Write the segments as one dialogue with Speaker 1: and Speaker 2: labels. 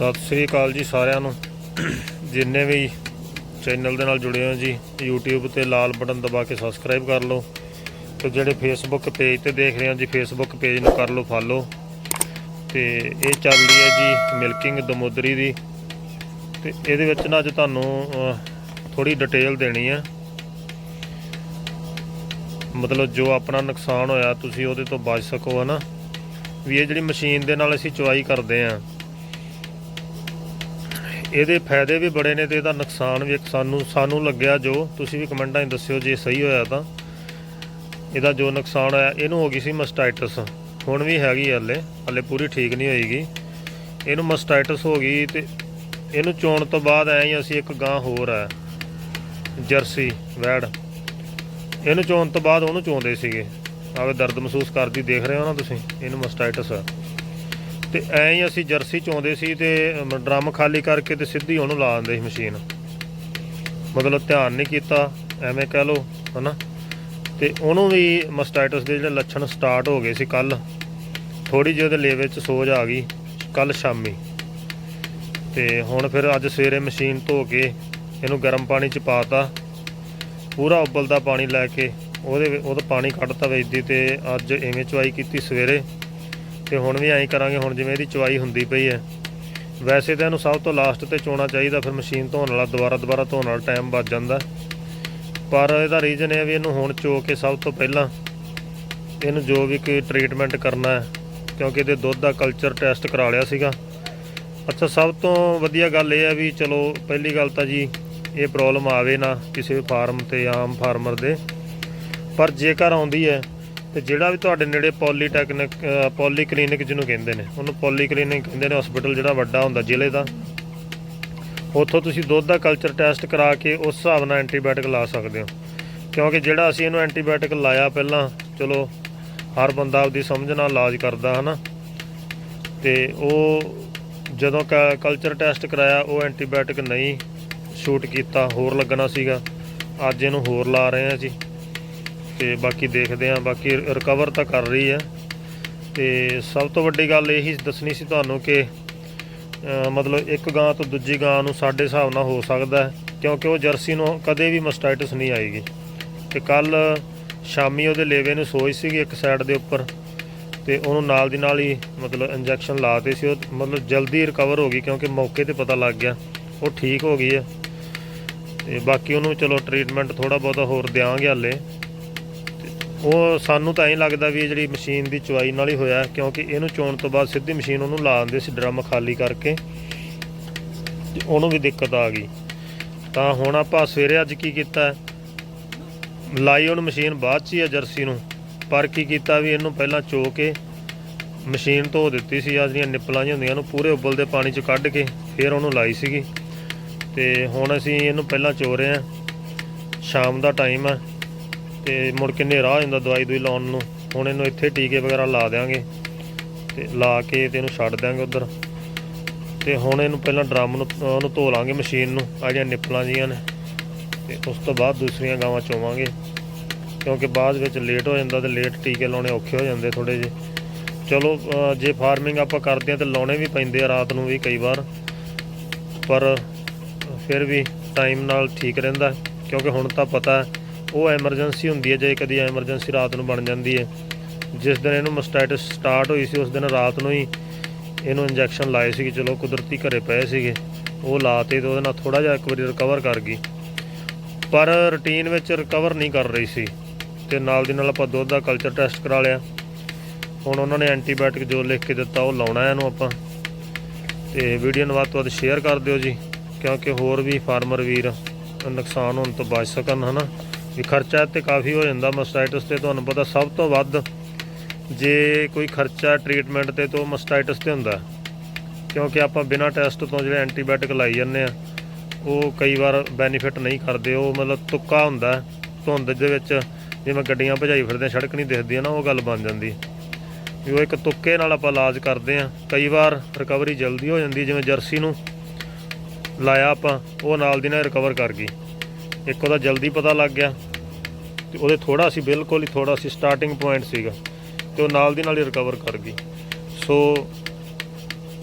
Speaker 1: ਸਤਿ ਸ੍ਰੀ ਅਕਾਲ ਜੀ ਸਾਰਿਆਂ ਨੂੰ। ਜਿੰਨੇ ਵੀ ਚੈਨਲ ਦੇ ਨਾਲ ਜੁੜੇ ਹੋ ਜੀ, YouTube ਤੇ ਲਾਲ ਬਟਨ ਦਬਾ ਕੇ ਸਬਸਕ੍ਰਾਈਬ ਕਰ ਲਓ ਤੇ ਜਿਹੜੇ Facebook ਪੇਜ ਤੇ ਦੇਖ ਰਹੇ ਹੋ ਜੀ, Facebook ਪੇਜ ਨੂੰ ਕਰ ਲਓ ਫਾਲੋ ਤੇ ਇਹ ਚੱਲ ਰਹੀ ਹੈ ਜੀ ਮਿਲਕਿੰਗ ਦਮੋਦਰੀ ਦੀ। ਤੇ ਇਹਦੇ ਵਿੱਚ ਨਾ ਅੱਜ ਤੁਹਾਨੂੰ ਥੋੜੀ ਡਿਟੇਲ ਦੇਣੀ ਹੈ। ਮਤਲਬ ਜੋ ਆਪਣਾ ਨੁਕਸਾਨ ਹੋਇਆ, ਤੁਸੀਂ ਉਹਦੇ ਤੋਂ ਬਚ ਸਕੋ, ਹਨਾ। ਵੀ ਇਹ ਜਿਹੜੀ ਮਸ਼ੀਨ ਦੇ ਨਾਲ ਅਸੀਂ ਚੁਆਈ ਕਰਦੇ ਆਂ ਇਹਦੇ ਫਾਇਦੇ ਵੀ ਬੜੇ ਨੇ ਤੇ ਇਹਦਾ ਨੁਕਸਾਨ ਵੀ ਇੱਕ ਸਾਨੂੰ ਸਾਨੂੰ ਲੱਗਿਆ ਜੋ ਤੁਸੀਂ ਵੀ ਕਮੈਂਟਾਂ 'ਚ ਦੱਸਿਓ ਜੇ ਸਹੀ ਹੋਇਆ ਤਾਂ। ਇਹਦਾ ਜੋ ਨੁਕਸਾਨ ਹੋਇਆ, ਇਹਨੂੰ ਹੋ ਗਈ ਸੀ ਮਸਟਾਈਟਸ ਹੁਣ ਵੀ ਹੈਗੀ ਹਲੇ ਹਲੇ ਪੂਰੀ ਠੀਕ ਨਹੀਂ ਹੋਏਗੀ। ਇਹਨੂੰ ਮਸਟਾਈਟਸ ਹੋ ਗਈ ਤੇ ਇਹਨੂੰ ਚੋਣ ਤੋਂ ਬਾਅਦ ਐਂ ਹੀ ਅਸੀਂ ਇੱਕ ਗਾਂ ਹੋਰ ਹੈ ਜਰਸੀ, ਵੈੜ। ਇਹਨੂੰ ਚੋਣ ਤੋਂ ਬਾਅਦ ਉਹਨੂੰ ਚੋਂਦੇ ਸੀਗੇ। ਆਵੇ ਦਰਦ ਮਹਿਸੂਸ ਕਰਦੀ, ਦੇਖ ਰਹੇ ਹੋ ਨਾ ਤੁਸੀਂ? ਇਹਨੂੰ ਮਸਟਾਈਟਸ ਆ। ਤੇ ਐਂ ਹੀ ਅਸੀਂ ਜਰਸੀ ਚੋਂਦੇ ਸੀ ਤੇ ਡਰਮ ਖਾਲੀ ਕਰਕੇ ਤੇ ਸਿੱਧੀ ਉਹਨੂੰ ਲਾ ਦਿੰਦੇ ਸੀ ਮਸ਼ੀਨ। ਮਤਲਬ ਧਿਆਨ ਨਹੀਂ ਕੀਤਾ, ਐਵੇਂ ਕਹਿ ਲਓ, ਹਨਾ? ਤੇ ਉਹਨੂੰ ਵੀ ਮਸਟਾਈਟਸ ਦੇ ਜਿਹੜੇ ਲੱਛਣ ਸਟਾਰਟ ਹੋ ਗਏ ਸੀ ਕੱਲ ਥੋੜੀ ਜਿਹੀ ਉਹਦੇ ਲੇਵੇ ਚ ਸੋਜ ਆ ਗਈ ਕੱਲ ਸ਼ਾਮੀ। ਤੇ ਹੁਣ ਫਿਰ ਅੱਜ ਸਵੇਰੇ ਮਸ਼ੀਨ ਧੋ ਕੇ ਇਹਨੂੰ ਗਰਮ ਪਾਣੀ ਚ ਪਾਤਾ। ਪੂਰਾ ਉਬਲਦਾ ਪਾਣੀ ਲੈ ਕੇ, ਉਹਦੇ ਉਹਦਾ ਪਾਣੀ ਕੱਢਤਾ ਵੇਚਦੀ ਤੇ ਅੱਜ ਐਵੇਂ ਚਵਾਈ ਕੀਤੀ ਸਵੇਰੇ। ਤੇ ਹੁਣ ਵੀ ਐਂ ਕਰਾਂਗੇ, ਹੁਣ ਜਿਵੇਂ ਇਹਦੀ ਚਵਾਈ ਹੁੰਦੀ ਪਈ ਹੈ ਵੈਸੇ ਤਾਂ ਇਹਨੂੰ ਸਭ ਤੋਂ ਲਾਸਟ ਤੇ ਚੋਣਾ ਚਾਹੀਦਾ, ਫਿਰ ਮਸ਼ੀਨ ਧੋਣ ਵਾਲਾ, ਦੁਬਾਰਾ ਦੁਬਾਰਾ ਧੋਣ ਵਾਲਾ ਟਾਈਮ ਬਚ ਜਾਂਦਾ। ਪਰ ਇਹਦਾ ਰੀਜ਼ਨ ਇਹ ਵੀ ਇਹਨੂੰ ਹੁਣ ਚੋ ਕੇ ਸਭ ਤੋਂ ਪਹਿਲਾਂ ਇਹਨੂੰ ਜੋ ਵੀ ਕੋਈ ਟ੍ਰੀਟਮੈਂਟ ਕਰਨਾ ਹੈ ਕਿਉਂਕਿ ਇਹਦੇ ਦੁੱਧ ਦਾ ਕਲਚਰ ਟੈਸਟ ਕਰਾ ਲਿਆ ਸੀਗਾ। ਅੱਛਾ, ਸਭ ਤੋਂ ਵਧੀਆ ਗੱਲ ਇਹ ਹੈ ਵੀ ਚਲੋ, ਪਹਿਲੀ ਗੱਲ ਤਾਂ ਜੀ ਇਹ ਪ੍ਰੋਬਲਮ ਆਵੇ ਨਾ ਕਿਸੇ ਫਾਰਮ ਤੇ ਆਮ ਫਾਰਮਰ ਦੇ। ਪਰ ਜੇਕਰ ਆਉਂਦੀ ਹੈ ਤੇ ਜਿਹੜਾ ਵੀ ਤੁਹਾਡੇ ਨੇੜੇ ਪੋਲੀਟੈਕਨਿਕ ਪੋਲੀ ਕਲੀਨਿਕ ਜਿਹਨੂੰ ਕਹਿੰਦੇ ਨੇ, ਉਹਨੂੰ ਪੋਲੀ ਕਲੀਨਿਕ ਕਹਿੰਦੇ ਨੇ ਹਸਪੀਟਲ ਜਿਹੜਾ ਵੱਡਾ ਹੁੰਦਾ ਜ਼ਿਲ੍ਹੇ ਦਾ, ਉੱਥੋਂ ਤੁਸੀਂ ਦੁੱਧ ਦਾ ਕਲਚਰ ਟੈਸਟ ਕਰਾ ਕੇ ਉਸ ਹਿਸਾਬ ਨਾਲ ਐਂਟੀਬਾਇਓਟਿਕ ਲਾ ਸਕਦੇ ਹੋ। ਕਿਉਂਕਿ ਜਿਹੜਾ ਅਸੀਂ ਇਹਨੂੰ ਐਂਟੀਬਾਇਓਟਿਕ ਲਾਇਆ ਪਹਿਲਾਂ, ਚਲੋ, ਹਰ ਬੰਦਾ ਆਪਦੀ ਸਮਝ ਨਾਲ ਇਲਾਜ ਕਰਦਾ, ਹਨਾ? ਤੇ ਉਹ ਜਦੋਂ ਕਲਚਰ ਟੈਸਟ ਕਰਾਇਆ, ਉਹ ਐਂਟੀਬਾਇਓਟਿਕ ਨਹੀਂ ਸ਼ੂਟ ਕੀਤਾ, ਹੋਰ ਲੱਗਣਾ ਸੀਗਾ। ਅੱਜ ਇਹਨੂੰ ਹੋਰ ਲਾ ਰਹੇ ਆ ਜੀ ਤੇ ਬਾਕੀ ਦੇਖਦੇ ਆਂ ਬਾਕੀ ਰਿਕਵਰ ਤਾਂ ਕਰ ਰਹੀ ਹੈ। ਤੇ ਸਭ ਤੋਂ ਵੱਡੀ ਗੱਲ ਇਹੀ ਦੱਸਣੀ ਸੀ ਤੁਹਾਨੂੰ ਕਿ ਮਤਲਬ ਇੱਕ ਗਾਂ ਤੋਂ ਦੂਜੀ ਗਾਂ ਨੂੰ ਸਾਡੇ ਹਿਸਾਬ ਨਾਲ ਹੋ ਸਕਦਾ ਕਿਉਂਕਿ ਉਹ ਜਰਸੀ ਨੂੰ ਕਦੇ ਵੀ ਮਸਟਾਈਟਸ ਨਹੀਂ ਆਏਗੀ। ਤੇ ਕੱਲ ਸ਼ਾਮੀ ਉਹਦੇ ਲੇਵੇ ਨੂੰ ਸੋਜ ਸੀਗੀ ਇੱਕ ਸਾਈਡ ਦੇ ਉੱਪਰ, ਤੇ ਉਹਨੂੰ ਨਾਲ ਦੀ ਨਾਲ ਹੀ ਮਤਲਬ ਇੰਜੈਕਸ਼ਨ ਲਾਤੇ ਸੀ ਉਹ, ਮਤਲਬ ਜਲਦੀ ਰਿਕਵਰ ਹੋ ਗਈ ਕਿਉਂਕਿ ਮੌਕੇ ਤੇ ਪਤਾ ਲੱਗ ਗਿਆ, ਉਹ ਠੀਕ ਹੋ ਗਈ ਹੈ। ਤੇ ਬਾਕੀ ਉਹਨੂੰ ਚਲੋ ਟ੍ਰੀਟਮੈਂਟ ਥੋੜਾ ਬਹੁਤਾ ਹੋਰ ਦਿਆਂਗੇ ਹਾਲੇ। ਉਹ ਸਾਨੂੰ ਤਾਂ ਐਂ ਲੱਗਦਾ ਵੀ ਇਹ ਜਿਹੜੀ ਮਸ਼ੀਨ ਦੀ ਚੁਆਈ ਨਾਲ ਹੀ ਹੋਇਆ ਕਿਉਂਕਿ ਇਹਨੂੰ ਚੋਣ ਤੋਂ ਬਾਅਦ ਸਿੱਧੀ ਮਸ਼ੀਨ ਉਹਨੂੰ ਲਾ ਦਿੰਦੇ ਸੀ ਡਰਮ ਖਾਲੀ ਕਰਕੇ, ਤੇ ਉਹਨੂੰ ਵੀ ਦਿੱਕਤ ਆ ਗਈ। ਤਾਂ ਹੁਣ ਆਪਾਂ ਸਵੇਰੇ ਅੱਜ ਕੀ ਕੀਤਾ ਲਾਈ ਉਹਨੂੰ ਮਸ਼ੀਨ ਬਾਅਦ ਚ ਹੀ ਆ ਜਰਸੀ ਨੂੰ, ਪਰ ਕੀ ਕੀਤਾ ਵੀ ਇਹਨੂੰ ਪਹਿਲਾਂ ਚੋ ਕੇ ਮਸ਼ੀਨ ਧੋ ਦਿੱਤੀ ਸੀ ਆ ਜਿਹੜੀਆਂ ਨਿੱਪਲਾਂ ਜਿਹੀਆਂ ਹੁੰਦੀਆਂ ਉਹਨੂੰ ਪੂਰੇ ਉਬਲਦੇ ਪਾਣੀ ਚ ਕੱਢ ਕੇ ਫਿਰ ਉਹਨੂੰ ਲਾਈ ਸੀਗੀ। ਤੇ ਹੁਣ ਅਸੀਂ ਇਹਨੂੰ ਪਹਿਲਾਂ ਚੋ ਰਹੇ ਹਾਂ, ਸ਼ਾਮ ਦਾ ਟਾਈਮ ਆ ਤੇ ਮੁੜ ਕੇ ਹਨੇਰਾ ਹੋ ਜਾਂਦਾ ਦਵਾਈ ਦੂਈ ਲਾਉਣ ਨੂੰ। ਹੁਣ ਇਹਨੂੰ ਇੱਥੇ ਟੀਕੇ ਵਗੈਰਾ ਲਾ ਦੇਾਂਗੇ ਤੇ ਲਾ ਕੇ ਤੇ ਇਹਨੂੰ ਛੱਡ ਦਿਆਂਗੇ ਉਧਰ। ਤੇ ਹੁਣ ਇਹਨੂੰ ਪਹਿਲਾਂ ਡਰਮ ਨੂੰ, ਉਹਨੂੰ ਧੋ ਲਾਂਗੇ ਮਸ਼ੀਨ ਨੂੰ, ਆ ਜਿਹੜੀਆਂ ਨਿੱਪਲਾਂ ਜੀਆਂ ਨੇ। ਤੇ ਉਸ ਤੋਂ ਬਾਅਦ ਦੂਸਰੀਆਂ ਗਾਵਾਂ ਚੋਵਾਂਗੇ। ਕਿਉਂਕਿ ਬਾਅਦ ਵਿੱਚ ਲੇਟ ਹੋ ਜਾਂਦਾ ਤੇ ਲੇਟ ਟੀਕੇ ਲਾਉਣੇ ਔਖੇ ਹੋ ਜਾਂਦੇ ਥੋੜੇ ਜਿਹੇ। ਚਲੋ ਜੇ ਫਾਰਮਿੰਗ ਆਪਾਂ ਕਰਦੇ ਆ ਤੇ ਲਾਉਣੇ ਵੀ ਪੈਂਦੇ ਆ, ਰਾਤ ਨੂੰ ਵੀ ਕਈ ਵਾਰ। ਪਰ ਫਿਰ ਵੀ ਟਾਈਮ ਨਾਲ ਠੀਕ ਰਹਿੰਦਾ। ਕਿਉਂਕਿ ਹੁਣ ਤਾਂ ਪਤਾ ਹੈ ਉਹ ਐਮਰਜੈਂਸੀ ਹੁੰਦੀ ਹੈ ਜੇ ਕਦੀ ਐਮਰਜੈਂਸੀ ਰਾਤ ਨੂੰ ਬਣ ਜਾਂਦੀ ਹੈ। ਜਿਸ ਦਿਨ ਇਹਨੂੰ ਮਸਟਾਈਟਸ ਸਟਾਰਟ ਹੋਈ ਸੀ, ਉਸ ਦਿਨ ਰਾਤ ਨੂੰ ਹੀ ਇਹਨੂੰ ਇੰਜੈਕਸ਼ਨ ਲਾਏ ਸੀਗੇ। ਚਲੋ ਕੁਦਰਤੀ ਘਰੇ ਪਏ ਸੀਗੇ। ਉਹ ਲਾਤੇ ਤੇ ਉਹਦੇ ਨਾਲ ਥੋੜਾ ਜਿਹਾ ਇੱਕ ਵਾਰੀ ਰਿਕਵਰ ਕਰ ਗਈ। ਪਰ ਰੁਟੀਨ ਵਿੱਚ ਰਿਕਵਰ ਨਹੀਂ ਕਰ ਰਹੀ ਸੀ। ਤੇ ਨਾਲ ਦੀ ਨਾਲ ਆਪਾਂ ਦੁੱਧ ਦਾ ਕਲਚਰ ਟੈਸਟ ਕਰਾ ਲਿਆ। ਹੁਣ ਉਹਨਾਂ ਨੇ ਐਂਟੀਬਾਇਓਟਿਕ ਜੋ ਲਿਖ ਕੇ ਦਿੱਤਾ, ਉਹ ਲਾਉਣਾ ਹੈ ਇਹਨੂੰ ਆਪਾਂ। ਤੇ ਵੀਡੀਓ ਨੂੰ ਵੱਧ ਤੋਂ ਵੱਧ ਸ਼ੇਅਰ ਕਰ ਦਿਓ ਜੀ। ਕਿਉਂਕਿ ਹੋਰ ਵੀ ਫਾਰਮਰ ਵੀਰ ਨੁਕਸਾਨ ਹੋਣ ਤੋਂ ਬਚ ਸਕਣ, ਹਨਾ? ਵੀ ਖਰਚਾ ਤੇ ਕਾਫੀ ਹੋ ਜਾਂਦਾ ਮਸਟਾਈਟਸ ਤੇ ਤੁਹਾਨੂੰ ਪਤਾ ਸਭ ਤੋਂ ਵੱਧ ਜੇ ਕੋਈ ਖਰਚਾ ਟ੍ਰੀਟਮੈਂਟ ਤੇ ਤੋਂ ਮਸਟਾਈਟਸ ਤੇ ਹੁੰਦਾ। ਕਿਉਂਕਿ ਆਪਾਂ ਬਿਨਾਂ ਟੈਸਟ ਤੋਂ ਜਿਹੜੇ ਐਂਟੀਬਾਇਓਟਿਕ ਲਾਈ ਜਾਂਦੇ ਆ ਉਹ ਕਈ ਵਾਰ ਬੈਨੀਫਿਟ ਨਹੀਂ ਕਰਦੇ। ਉਹ ਮਤਲਬ ਤੁੱਕਾ ਹੁੰਦਾ ਧੁੰਦ ਦੇ ਵਿੱਚ ਜਿਵੇਂ ਗੱਡੀਆਂ ਭਜਾਈ ਫਿਰਦੇ ਆ, ਸੜਕ ਨਹੀਂ ਦਿਖਦੀ ਨਾ ਉਹ ਗੱਲ ਬਣ ਜਾਂਦੀ। ਵੀ ਉਹ ਇੱਕ ਤੁੱਕੇ ਨਾਲ ਆਪਾਂ ਇਲਾਜ ਕਰਦੇ ਆ। ਕਈ ਵਾਰ ਰਿਕਵਰੀ ਜਲਦੀ ਹੋ ਜਾਂਦੀ ਜਿਵੇਂ ਜਰਸੀ ਨੂੰ ਲਾਇਆ ਆਪਾਂ ਉਹ ਨਾਲ ਦੀ ਨਾਲ ਰਿਕਵਰ ਕਰ ਗਈ। ਇੱਕ ਉਹਦਾ ਜਲਦੀ ਪਤਾ ਲੱਗ ਗਿਆ ਤੇ ਉਹਦੇ ਥੋੜਾ ਸੀ, ਬਿਲਕੁਲ ਹੀ ਥੋੜਾ ਸੀ ਸਟਾਰਟਿੰਗ ਪੁਆਇੰਟ ਸੀਗਾ ਤੇ ਉਹ ਨਾਲ ਦੀ ਨਾਲ ਹੀ ਰਿਕਵਰ ਕਰ ਗਈ। ਸੋ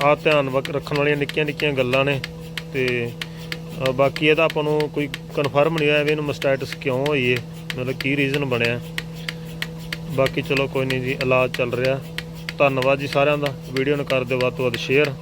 Speaker 1: ਆ ਧਿਆਨ ਵਕ- ਰੱਖਣ ਵਾਲੀਆਂ ਨਿੱਕੀਆਂ ਨਿੱਕੀਆਂ ਗੱਲਾਂ ਨੇ ਤੇ ਬਾਕੀ ਇਹਦਾ ਆਪਾਂ ਨੂੰ ਕੋਈ ਕਨਫਰਮ ਨਹੀਂ ਹੋਇਆ ਵੀ ਇਹਨੂੰ ਮਸਟਾਈਟਸ ਕਿਉਂ ਹੋਈ ਏ ਮਤਲਬ ਕੀ ਰੀਜ਼ਨ ਬਣਿਆ। ਬਾਕੀ ਚਲੋ ਕੋਈ ਨਹੀਂ ਜੀ, ਇਲਾਜ ਚੱਲ ਰਿਹਾ। ਧੰਨਵਾਦ ਜੀ ਸਾਰਿਆਂ ਦਾ। ਵੀਡੀਓ ਨੂੰ ਕਰ ਦਿਓ ਵੱਧ ਤੋਂ ਵੱਧ ਸ਼ੇਅਰ